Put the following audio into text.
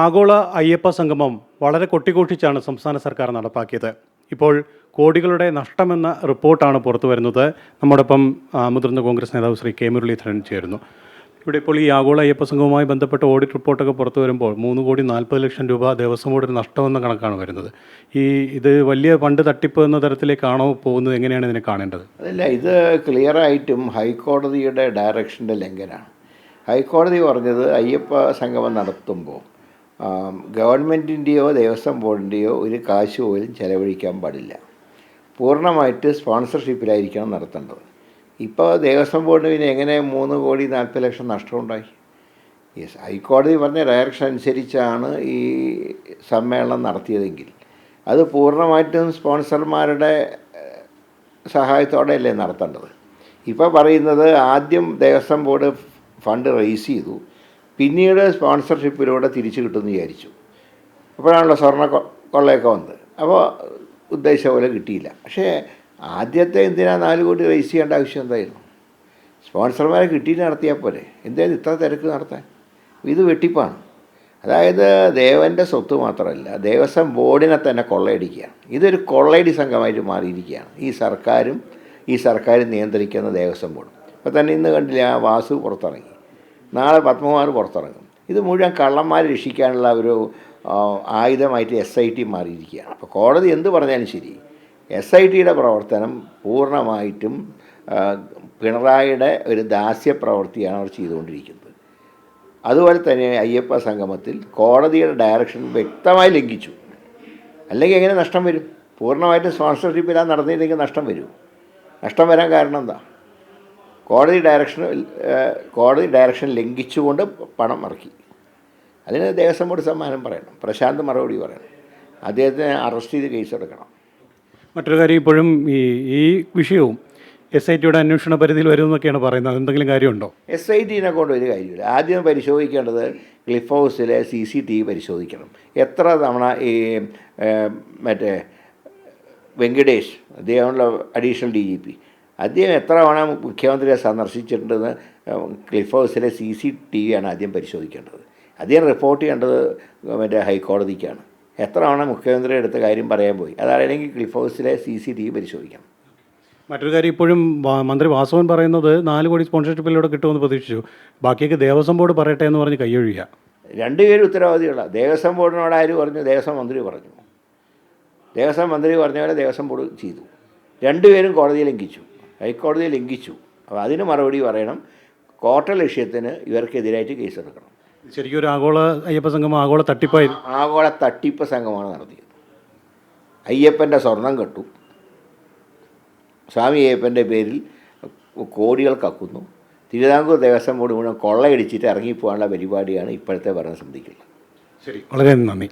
ആഗോള അയ്യപ്പ സംഗമം വളരെ കൊട്ടിഘോഷിച്ചാണ് സംസ്ഥാന സർക്കാർ നടപ്പാക്കിയത്. ഇപ്പോൾ കോടികളുടെ നഷ്ടമെന്ന റിപ്പോർട്ടാണ് പുറത്തു വരുന്നത്. നമ്മോടൊപ്പം മുതിർന്ന കോൺഗ്രസ് നേതാവ് ശ്രീ കെ മുരളീധരൻ ചേരുന്നു. ഇവിടെ ഇപ്പോൾ ഈ ആഗോള അയ്യപ്പ സംഘവുമായി ബന്ധപ്പെട്ട ഓഡിറ്റ് റിപ്പോർട്ടൊക്കെ പുറത്തു വരുമ്പോൾ മൂന്ന് കോടി നാൽപ്പത് ലക്ഷം രൂപ ദേവസ്വം ബോർഡിന് നഷ്ടമെന്ന കണക്കാണ് വരുന്നത്. ഈ ഇത് വലിയ പണ്ട് തട്ടിപ്പ് എന്ന തരത്തിലേക്കാണോ പോകുന്നത്? എങ്ങനെയാണ് ഇതിനെ കാണേണ്ടത്? അതല്ല ഇത് ക്ലിയറായിട്ടും ഹൈക്കോടതിയുടെ ഡയറക്ഷന്റെ ലംഘനമാണ്. ഹൈക്കോടതി പറഞ്ഞത് അയ്യപ്പ സംഗമം നടത്തുമ്പോൾ ഗവൺമെന്റിന്റെയോ ദേവസ്വം ബോർഡിന്റെയോ ഒരു കാശ് പോലും ചെലവഴിക്കാൻ പാടില്ല. പൂർണമായിട്ട് സ്പോൺസർഷിപ്പിലായിരിക്കണം നടത്തേണ്ടത്. ഇപ്പോൾ ദേവസ്വം ബോർഡിന് പിന്നെ എങ്ങനെ മൂന്ന് കോടി നാൽപ്പത് ലക്ഷം നഷ്ടമുണ്ടായി? യെസ് ഹൈക്കോടതി പറഞ്ഞ ഡയറക്ഷൻ അനുസരിച്ചാണ് ഈ സമ്മേളനം നടത്തിയതെങ്കിൽ. അത് പൂർണമായിട്ടും സ്പോൺസർമാരുടെ സഹായത്തോടെയല്ലേ നടത്തേണ്ടത്. ഇപ്പോൾ പറയുന്നത് ആദ്യം ദേവസ്വം ബോർഡ് ഫണ്ട് റേസ് ചെയ്തു. പിന്നീട് സ്പോൺസർഷിപ്പിലൂടെ തിരിച്ചു കിട്ടുമെന്ന് വിചാരിച്ചു. അപ്പോഴാണല്ലോ സ്വർണ കൊള്ളയൊക്കെ വന്നത്. അപ്പോൾ ഉദ്ദേശിച്ച പോലെ കിട്ടിയില്ല. പക്ഷേ ആദ്യത്തെ എന്തിനാ നാല് കോടി റേസ് ചെയ്യേണ്ട ആവശ്യം എന്തായിരുന്നു? സ്പോൺസർമാരെ കിട്ടിയിട്ട് നടത്തിയാൽ പോലെ എന്തായാലും ഇത്ര തിരക്ക് നടത്താൻ. ഇത് വെട്ടിപ്പാണ്. അതായത് ദേവന്റെ സ്വത്ത് മാത്രമല്ല ദേവസ്വം ബോർഡിനെ തന്നെ കൊള്ളയടിക്കുകയാണ്. ഇതൊരു കൊള്ളയടി സംഘമായിട്ട് മാറിയിരിക്കുകയാണ്. ഈ സർക്കാരും ഈ സർക്കാർ നിയന്ത്രിക്കുന്ന ദേവസ്വം ബോർഡും. ഇപ്പോൾ തന്നെ ഇന്ന് കണ്ടില്ല ആ വാസു പുറത്തിറങ്ങി. നാളെ പത്മകുമാർ പുറത്തിറങ്ങും. ഇത് മുഴുവൻ കള്ളന്മാരെ രക്ഷിക്കാനുള്ള ഒരു ആയുധമായിട്ട് എസ് ഐ ടി മാറിയിരിക്കുകയാണ്. അപ്പോൾ കോടതി എന്ത് പറഞ്ഞാലും ശരി. എസ് ഐ ടിയുടെ പ്രവർത്തനം പൂർണമായിട്ടും പിണറായിയുടെ ഒരു ദാസ്യ പ്രവൃത്തിയാണ് അവർ ചെയ്തുകൊണ്ടിരിക്കുന്നത്. അതുപോലെ തന്നെ അയ്യപ്പ സംഗമത്തിൽ കോടതിയുടെ ഡയറക്ഷൻ വ്യക്തമായി ലംഘിച്ചു. അല്ലെങ്കിൽ എങ്ങനെ നഷ്ടം വരും? പൂർണമായിട്ടും സ്പോൺസർഷിപ്പ് ഇല്ലാതെ നടന്നില്ലെങ്കിൽ നഷ്ടം വരും. നഷ്ടം വരാൻ കാരണം എന്താ? കോടതി ഡയറക്ഷൻ കോടതി ഡയറക്ഷൻ ലംഘിച്ചുകൊണ്ട് പണം ഇറക്കി. അതിന് ദേവസ്വം ബോർഡ് സമ്മാനം പറയണം. പ്രശാന്ത് മറുപടി പറയണം. അദ്ദേഹത്തിനെ അറസ്റ്റ് ചെയ്ത് കേസെടുക്കണം മറ്റൊരു കാര്യം ഇപ്പോഴും ഈ ഈ വിഷയവും എസ് ഐ ടിയുടെ അന്വേഷണ പരിധിയിൽ വരുമെന്നൊക്കെയാണ് പറയുന്നത്. എന്തെങ്കിലും കാര്യമുണ്ടോ? എസ് ഐ ടിനെ കൊണ്ട് ഒരു കാര്യമില്ല. ആദ്യം പരിശോധിക്കേണ്ടത് ക്ലിഫ് ഹൗസിലെ സി സി ടി വി പരിശോധിക്കണം. എത്ര തവണ ഈ മറ്റേ വെങ്കടേഷ് അദ്ദേഹമുള്ള അഡീഷണൽ ഡി ജി പി അദ്ദേഹം എത്ര തവണ മുഖ്യമന്ത്രിയെ സന്ദർശിച്ചിട്ടുണ്ടെന്ന് ക്ലിഫ് ഹൗസിലെ സി സി ടി വിയാണ് ആദ്യം പരിശോധിക്കേണ്ടത്. അദ്ദേഹം റിപ്പോർട്ട് ചെയ്യേണ്ടത് മറ്റേ ഹൈക്കോടതിക്കാണ്. എത്ര തവണ മുഖ്യമന്ത്രിയുടെ അടുത്ത കാര്യം പറയാൻ പോയി? അതാണെങ്കിൽ ക്ലിഫ് ഹൗസിലെ സി സി ടി വി പരിശോധിക്കണം. മറ്റൊരു കാര്യം ഇപ്പോഴും മന്ത്രി വാസവൻ പറയുന്നത് നാല് കോടി സ്പോൺസർഷിപ്പിലൂടെ കിട്ടുമെന്ന് പ്രതീക്ഷിച്ചു. ബാക്കിയൊക്കെ ദേവസ്വം ബോർഡ് പറയട്ടെ എന്ന് പറഞ്ഞ് കൈയൊഴിയുക രണ്ടുപേരും ഉത്തരവാദികളാണ് ദേവസ്വം ബോർഡിനോട് ആര് പറഞ്ഞു? ദേവസ്വം മന്ത്രി പറഞ്ഞു. ദേവസ്വം മന്ത്രി പറഞ്ഞ പോലെ ദേവസ്വം ബോർഡ് ചെയ്തു. രണ്ടുപേരും കോടതിയിൽ ലംഘിച്ചു. ഹൈക്കോടതിയെ ലംഘിച്ചു. അപ്പോൾ അതിന് മറുപടി പറയണം. കോട്ട ലക്ഷ്യത്തിന് ഇവർക്കെതിരായിട്ട് കേസെടുക്കണം. ശരിക്കും ഒരു ആഗോള അയ്യപ്പ സംഘം ആഗോള തട്ടിപ്പായി. ആഗോള തട്ടിപ്പ് സംഘമാണ് നടത്തിയത്. അയ്യപ്പന്റെ സ്വർണം കെട്ടു. സ്വാമി അയ്യപ്പന്റെ പേരിൽ കോടികൾ കക്കുന്നു. തിരുവിതാംകൂർ ദേവസ്വം ബോർഡ് മുഴുവൻ കൊള്ളയടിച്ചിട്ട് ഇറങ്ങിപ്പോകാനുള്ള പരിപാടിയാണ് ഇപ്പോഴത്തെ ഭരണസമിതിക്കുള്ളത്. ശരി വളരെ നന്ദി.